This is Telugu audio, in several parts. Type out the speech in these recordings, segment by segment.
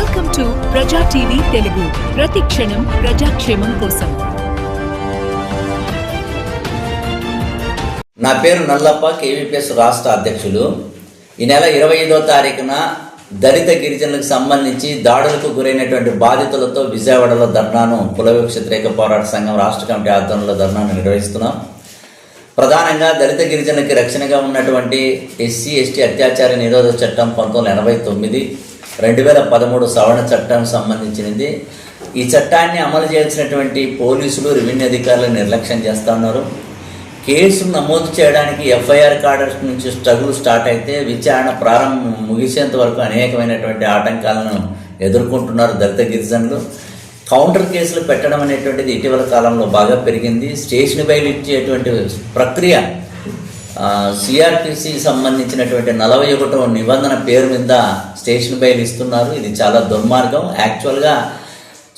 Welcome to Praja TV Telugu ప్రతి క్షణం ప్రజాక్షేమం కోసం నా పేరు నల్లప్ప కేవీపీఎస్ రాష్ట్ర అధ్యక్షులు. ఈ నెల ఇరవై ఐదో తారీఖున దళిత గిరిజనులకు సంబంధించి దాడులకు గురైనటువంటి బాధితులతో విజయవాడలో ధర్నాను కుల వ్యతిరేక పోరాట సంఘం రాష్ట్ర కమిటీ ఆధ్వర్యంలో ధర్నాను నిర్వహిస్తున్నాం. ప్రధానంగా దళిత గిరిజనులకి రక్షణగా ఉన్నటువంటి ఎస్సీ ఎస్టీ అత్యాచార నిరోధక చట్టం పంతొమ్మిది వందల ఎనభై తొమ్మిది రెండు వేల పదమూడు సవరణ చట్టానికి సంబంధించినది. ఈ చట్టాన్ని అమలు చేయాల్సినటువంటి పోలీసులు రెవెన్యూ అధికారులు నిర్లక్ష్యం చేస్తూ ఉన్నారు. కేసు నమోదు చేయడానికి ఎఫ్ఐఆర్ కార్డర్స్ నుంచి స్ట్రగుల్ స్టార్ట్ అయితే విచారణ ప్రారంభం ముగిసేంత వరకు అనేకమైనటువంటి ఆటంకాలను ఎదుర్కొంటున్నారు దళిత గిరిజనులు. కౌంటర్ కేసులు పెట్టడం అనేటువంటిది ఇటీవల కాలంలో బాగా పెరిగింది. స్టేషన్ బయలు ఇచ్చేటువంటి ప్రక్రియ సిఆర్పిసి సంబంధించినటువంటి నలభై ఒకటో నిబంధన పేరు మీద స్టేషన్ బెయిల్ ఇస్తున్నారు. ఇది చాలా దుర్మార్గం. యాక్చువల్గా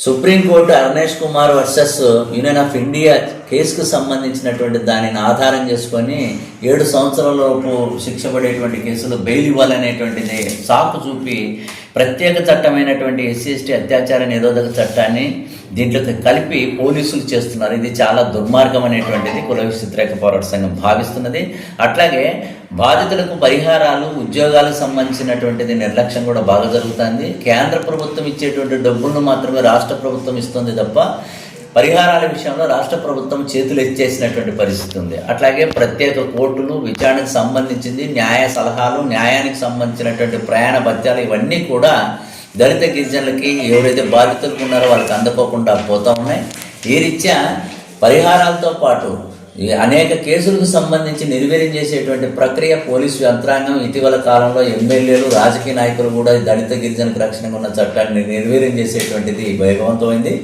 supreme court Arunesh Kumar versus union of India కేసుకు సంబంధించినటువంటి దానిని ఆధారం చేసుకొని ఏడు సంవత్సరాలలోపు శిక్ష పడేటువంటి కేసులు బెయిల్ ఇవ్వాలనేటువంటిది సాకు చూపి ప్రత్యేక చట్టమైనటువంటి ఎస్సీ ఎస్టీ అత్యాచార నిరోధక చట్టాన్ని దీంట్లోకి కలిపి పోలీసులు చేస్తున్నారు. ఇది చాలా దుర్మార్గం అనేటువంటిది కుల వ్యతిరేక పోరాట సంఘం భావిస్తున్నది. అట్లాగే బాధితులకు పరిహారాలు ఉద్యోగాలకు సంబంధించినటువంటిది నిర్లక్ష్యం కూడా బాగా జరుగుతుంది. కేంద్ర ప్రభుత్వం ఇచ్చేటువంటి డబ్బులను మాత్రమే రాష్ట్ర ప్రభుత్వం ఇస్తుంది తప్ప పరిహారాల విషయంలో రాష్ట్ర ప్రభుత్వం చేతులు ఎత్తేసినటువంటి పరిస్థితి ఉంది. అట్లాగే ప్రత్యేక కోర్టులు విచారణకు సంబంధించింది న్యాయ సలహాలు న్యాయానికి సంబంధించినటువంటి ప్రయాణ భత్యాలు ఇవన్నీ కూడా దళిత గిరిజనులకి ఎవరైతే బాధితులు ఉన్నారో వాళ్ళకి అందుకోకుండా పోతూ ఉన్నాయి. ఈ రీత్యా పరిహారాలతో పాటు ఈ అనేక కేసులకు సంబంధించి నిర్వీర్యం చేసేటువంటి ప్రక్రియ పోలీసు యంత్రాంగం ఇటీవల కాలంలో ఎమ్మెల్యేలు రాజకీయ నాయకులు కూడా దళిత గిరిజనకు రక్షణగా ఉన్న చట్టాన్ని నిర్వీర్యం చేసేటువంటిది వేగవంతమైంది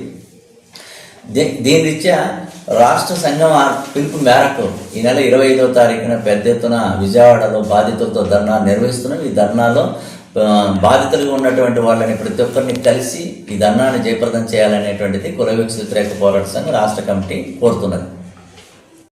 దీని రీత్యా రాష్ట్ర సంఘం పిలుపు మేరకు ఈ నెల ఇరవై ఐదో తారీఖున పెద్ద ఎత్తున విజయవాడలో బాధితులతో ధర్నా నిర్వహిస్తున్నాం. ఈ ధర్నాలో బాధితులుగా ఉన్నటువంటి వాళ్ళని ప్రతి ఒక్కరిని కలిసి ఈ ధర్నాన్ని జయప్రదం చేయాలనేటువంటిది కుల వ్యతిరేక పోరాట సంఘం రాష్ట్ర కమిటీ కోరుతున్నది.